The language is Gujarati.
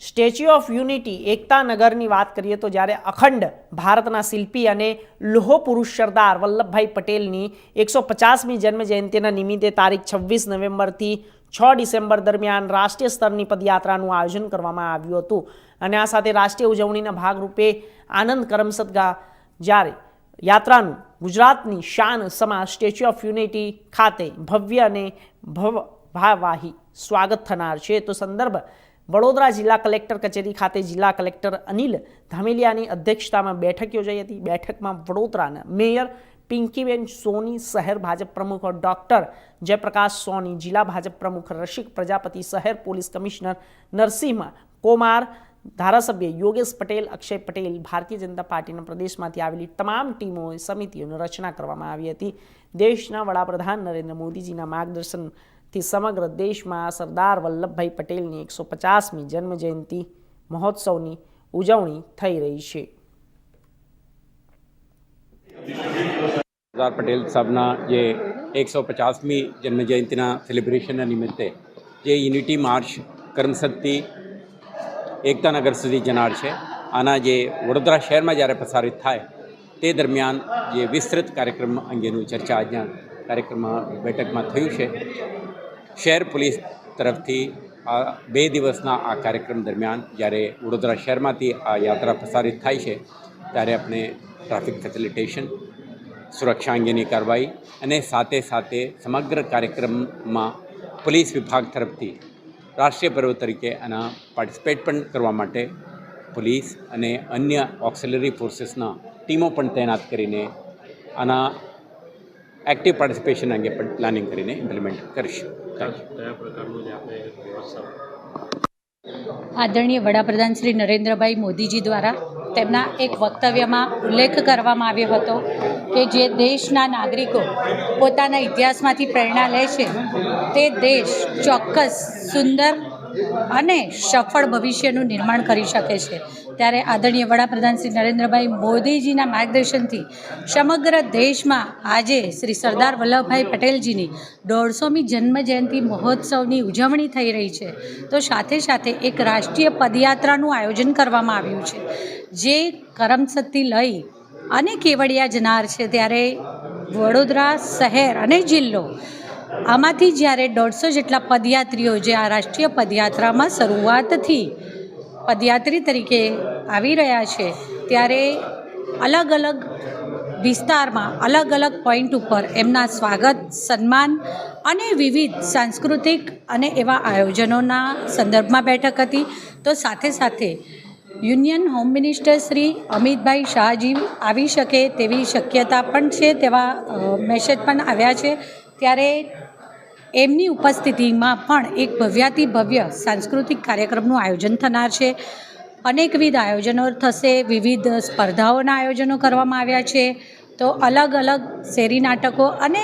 સ્ટેચ્યુ ઓફ યુનિટી, એકતા નગરની વાત કરીએ તો જ્યારે અખંડ ભારતના શિલ્પી અને લોહ પુરુષ સરદાર વલ્લભભાઈ પટેલની એકસો પચાસમી જન્મજયંતિના નિમિત્તે તારીખ છવ્વીસ નવેમ્બરથી છ ડિસેમ્બર દરમિયાન રાષ્ટ્રીય સ્તરની પદયાત્રાનું આયોજન કરવામાં આવ્યું હતું. અને આ સાથે રાષ્ટ્રીય ઉજવણીના ભાગરૂપે આનંદ કરમસદગા જ્યારે યાત્રાનું ગુજરાતની શાન સમા સ્ટેચ્યુ ઓફ યુનિટી ખાતે ભવ્ય અને ભવ ભાવાહી સ્વાગત થનાર છે. તો સંદર્ભ વડોદરા જિલ્લા કલેક્ટર કચેરી ખાતે જિલ્લા કલેક્ટર અનિલ ધામેલિયાની અધ્યક્ષતામાં બેઠક યોજાઈ હતી. બેઠકમાં વડોદરાના મેયર પિંકીબેન સોની, શહેર ભાજપ પ્રમુખ ડોક્ટર જયપ્રકાશ સોની, જિલ્લા ભાજપ પ્રમુખ રસિક પ્રજાપતિ, શહેર પોલીસ કમિશનર નરસિંહ કોમાર, ધારાસભ્ય યોગેશ પટેલ, અક્ષય પટેલ, ભારતીય જનતા પાર્ટીના પ્રદેશમાંથી આવેલી તમામ ટીમો સમિતિઓની રચના કરવામાં આવી હતી. દેશના વડાપ્રધાન નરેન્દ્ર મોદીજીના માર્ગદર્શનથી સમગ્ર દેશમાં સરદાર વલ્લભભાઈ પટેલની એકસો પચાસમી જન્મજયંતિ મહોત્સવની ઉજવણી થઈ રહી છે. સરદાર પટેલ સાહેબના જે એકસો પચાસમી જન્મજયંતિના સેલિબ્રેશનના નિમિત્તે જે યુનિટી માર્ચ કર્મશક્તિ એકતાનગર સુધી જનાર છે. આના જે વડોદરા શહેરમાં જ્યારે પ્રસારિત થાય તે દરમિયાન જે વિસ્તૃત કાર્યક્રમ અંગેનું ચર્ચા આજના કાર્યક્રમમાં બેઠકમાં થયું છે. શહેર પોલીસ તરફથી આ બે દિવસના આ કાર્યક્રમ દરમિયાન જ્યારે વડોદરા શહેરમાંથી આ યાત્રા પ્રસારિત થાય છે, ત્યારે આપણે ટ્રાફિક ફેસિલિટેશન, સુરક્ષા અંગેની કાર્યવાહી અને સાથે સાથે સમગ્ર કાર્યક્રમમાં પોલીસ વિભાગ તરફથી રાષ્ટ્રીય પર્વ તરીકે આના પાર્ટિસિપેટ પણ કરવા માટે પોલીસ અને અન્ય ઓક્સિલરી ફોર્સીસના ટીમો પણ તૈનાત કરીને આના એક્ટિવ પાર્ટિસિપેશન અંગે પણ પ્લાનિંગ કરીને ઇમ્પ્લિમેન્ટ કરીશું. આદરણીય વડાપ્રધાન શ્રી નરેન્દ્રભાઈ મોદીજી દ્વારા તેમના એક વક્તવ્યમાં ઉલ્લેખ કરવામાં આવ્યો હતો કે જે દેશના નાગરિકો પોતાના ઇતિહાસમાંથી પ્રેરણા લે છે, તે દેશ ચોક્કસ સુંદર અને સફળ ભવિષ્યનું નિર્માણ કરી શકે છે. ત્યારે આદરણીય વડાપ્રધાન શ્રી નરેન્દ્રભાઈ મોદીજીના માર્ગદર્શનથી સમગ્ર દેશમાં આજે શ્રી સરદાર વલ્લભભાઈ પટેલજીની દોઢસોમી જન્મજયંતિ મહોત્સવની ઉજવણી થઈ રહી છે. તો સાથે સાથે એક રાષ્ટ્રીય પદયાત્રાનું આયોજન કરવામાં આવ્યું છે. જે કરમસદથી લઈ અને કેવડિયા જનાર છે. ત્યારે વડોદરા શહેર અને જિલ્લો આમાંથી જ્યારે દોઢસો જેટલા પદયાત્રીઓ જે આ રાષ્ટ્રીય પદયાત્રામાં શરૂઆતથી પદયાત્રી તરીકે આવી રહ્યા છે, ત્યારે અલગ અલગ વિસ્તારમાં, અલગ અલગ પોઈન્ટ ઉપર એમના સ્વાગત, સન્માન અને વિવિધ સાંસ્કૃતિક અને એવા આયોજનોના સંદર્ભમાં બેઠક હતી. તો સાથે સાથે union home minister Shri Amitbhai Shahji આવી શકે તેવી શક્યતા પણ છે તેવા મેસેજ પણ આવ્યા છે. ત્યારે એમની ઉપસ્થિતિમાં પણ એક ભવ્યાતિ ભવ્ય સાંસ્કૃતિક કાર્યક્રમનું આયોજન થનાર છે. અનેકવિધ આયોજનો થશે, વિવિધ સ્પર્ધાઓના આયોજનો કરવામાં આવ્યા છે. તો અલગ અલગ શેરી નાટકો અને